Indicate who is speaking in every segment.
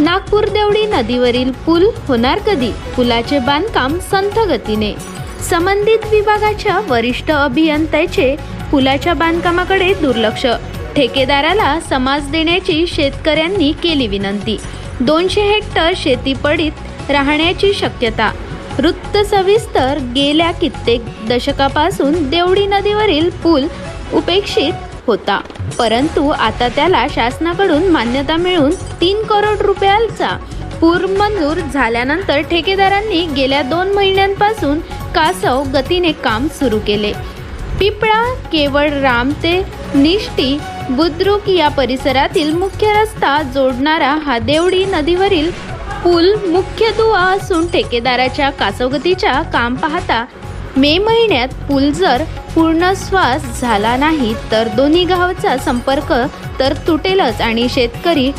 Speaker 1: नागपूर देवडी नदीवरील पूल होणार कधी? पुलाचे बांधकाम संथ गतीने. संबंधित विभागाच्या वरिष्ठ अभियंत्याचे पुलाच्या बांधकामाकडे दुर्लक्ष. ठेकेदाराला समाज देण्याची शेतकऱ्यांनी केली विनंती. दोनशे हेक्टर शेती पडीत राहण्याची शक्यता. वृत्त सविस्तर गेल्या कित्येक दशकापासून देवडी नदीवरील पूल उपेक्षित होता. परंतु आता त्याला शासनाकडून मान्यता मिळून तीन करोड रुपयांचा पूर मंजूर झाल्यानंतर ठेकेदारांनी गेल्या दोन महिन्यांपासून कासव गतीने काम सुरू केले. पिपळा केवळ राम ते निष्टी बुद्रुक या परिसरातील मुख्य रस्ता जोडणारा हा देवडी नदीवरील पूल मुख्य दुवा असून ठेकेदाराच्या कासवगतीच्या काम पाहता मे महिन्यात पूल जर पूर्ण श्वास झाला नाही तर दोन्ही गावचा संपर्क तर तुटेलच आणि शेतकरी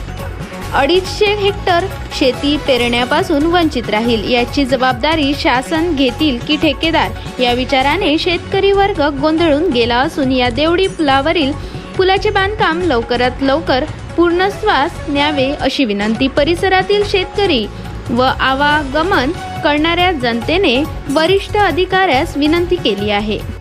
Speaker 1: अडीचशे हेक्टर शेती पेरण्यापासून वंचित राहील याची जबाबदारी शासन घेतील की ठेकेदार? या विचाराने शेतकरी वर्ग गोंधळून गेला असून या देवडी पुलावरील पुलाचे बांधकाम लवकरात लवकर पूर्ण श्वास न्यावे अशी विनंती परिसरातील शेतकरी व आवागमन करणाऱ्या जनतेने वरिष्ठ अधिकाऱ्यास विनंती केली आहे.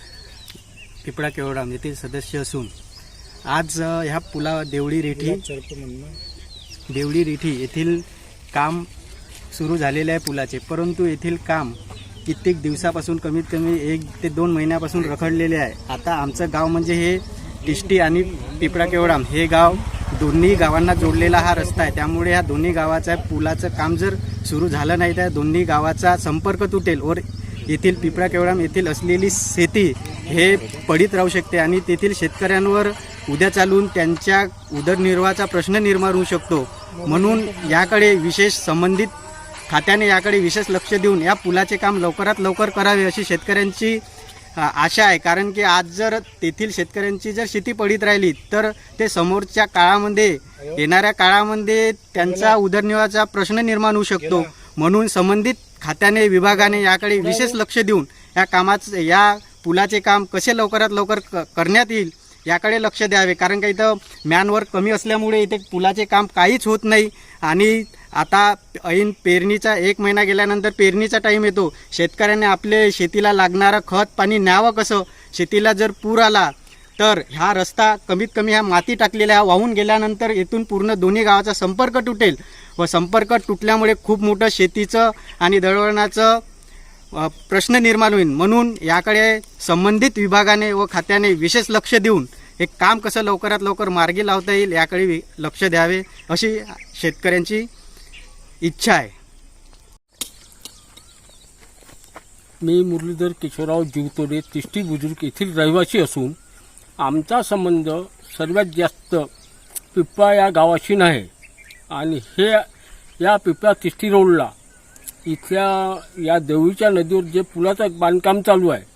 Speaker 2: पिपळा केवडाम येथील सदस्य असून आज ह्या पुला देवळी रेठी देवळी रेठी येथील काम सुरू झालेले आहे पुलाचे. परंतु येथील काम कित्येक दिवसापासून कमीत कमी एक ते दोन महिन्यापासून रखडलेले आहे. आता आमचं गाव म्हणजे हे तिष्टी आणि पिपळा केवडाम हे गाव दोन्ही गावांना जोडलेला हा रस्ता आहे. त्यामुळे ह्या दोन्ही गावाचा पुलाचं काम जर सुरू झालं नाही तर दोन्ही गावाचा संपर्क तुटेल वर येथील पिपळा केवडाम येथील असलेली शेती हे पडीत राहू शकते आणि तेथील शेतकऱ्यांवर उद्या चालून त्यांच्या उदरनिर्वाहाचा प्रश्न निर्माण होऊ शकतो. म्हणून याकडे विशेष संबंधित खात्याने याकडे विशेष लक्ष देऊन या पुलाचे काम लवकरात लवकर करावे अशी शेतकऱ्यांची आशा आहे. कारण की आज जर तेथील शेतकऱ्यांची जर शेती पडीत राहिली तर ते समोरच्या काळामध्ये येणाऱ्या काळामध्ये त्यांचा उदरनिर्वाहाचा प्रश्न निर्माण होऊ शकतो. म्हणून संबंधित खात्याने विभागाने याकडे विशेष लक्ष देऊन या कामाचं या पुलाचे काम कसे लवकरात लवकर क- करण्यात येईल याकडे लक्ष द्यावे. कारण का इथं मॅनवर कमी असल्यामुळे इथे पुलाचे काम काहीच होत नाही. आणि आता ऐन पेरणीचा एक महिना गेल्यानंतर पेरणीचा टाईम येतो. शेतकऱ्याने आपले शेतीला लागणारं खत पाणी न्यावं कसं? शेतीला जर पूर आला तर ह्या रस्ता कमीत कमी ह्या माती टाकलेल्या वाहून गेल्यानंतर इथून पूर्ण दोन्ही गावाचा संपर्क तुटेल. व संपर्क तुटल्यामुळे खूप मोठं शेतीचं आणि दळवळणाचं प्रश्न निर्माण होईल म्हणून याकडे संबंधित विभागाने व खात्याने विशेष लक्ष देऊन हे काम कसं लवकरात लवकर मार्गी लावता येईल याकडे वि- लक्ष द्यावे अशी शेतकऱ्यांची इच्छा आहे.
Speaker 3: मी मुरलीधर किशोरराव जीवतोडे तिष्टी बुजुर्ग येथील रहिवासी असून आमचा संबंध सर्वात जास्त पिप्पा या गावाशी नाही. आणि हे या पिपळा तिष्टी रोडला. इथल्या या देवीच्या नदीवर जे पुलाचं बांधकाम चालू आहे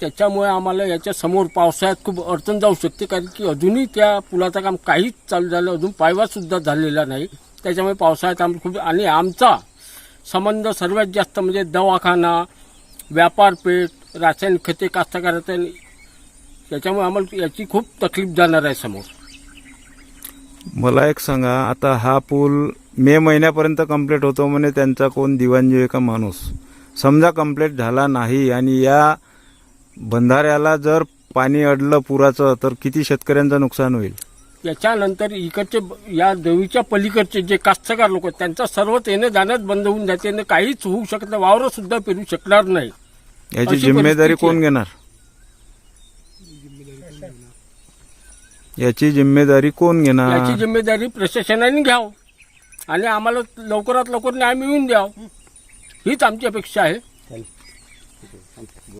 Speaker 3: त्याच्यामुळे आम्हाला याच्या समोर पावसाळ्यात खूप अडचण जाऊ शकते. कारण की अजूनही त्या पुलाचं काम काहीच चालू झालं अजून पायवासुद्धा झालेला नाही. त्याच्यामुळे पावसाळ्यात आम्ही खूप आणि आमचा संबंध सर्वात जास्त म्हणजे दवाखाना व्यापारपेठ रासायनिक खते कास्तकाराचा त्याच्यामुळे आम्हाला याची खूप तकलीफ जाणार आहे समोर.
Speaker 4: मला एक सांगा आता हा पूल मे महिन्यापर्यंत कंप्लीट होतो म्हणे त्यांचा कोण दिवाणजी का माणूस? समजा कंप्लीट झाला नाही आणि या बंधाऱ्याला जर पाणी अडलं पुराचं तर किती शेतकऱ्यांचं नुकसान होईल?
Speaker 3: याच्यानंतर इकडचे या देवीच्या पलीकडचे जे कास्तकार लोक आहेत त्यांचा सर्व येणं जाणंच बंद होऊन जाते काहीच होऊ शकत वावरं सुद्धा पेरू शकणार नाही.
Speaker 4: याची जिम्मेदारी कोण. घेणार? याची जिम्मेदारी कोण
Speaker 3: याची
Speaker 4: घेणार
Speaker 3: जिम्मेदारी प्रशासनाने घ्यावं. आणि आम्हाला लवकरात लवकर न्याय मिळवून द्यावं. हीच आमची अपेक्षा आहे.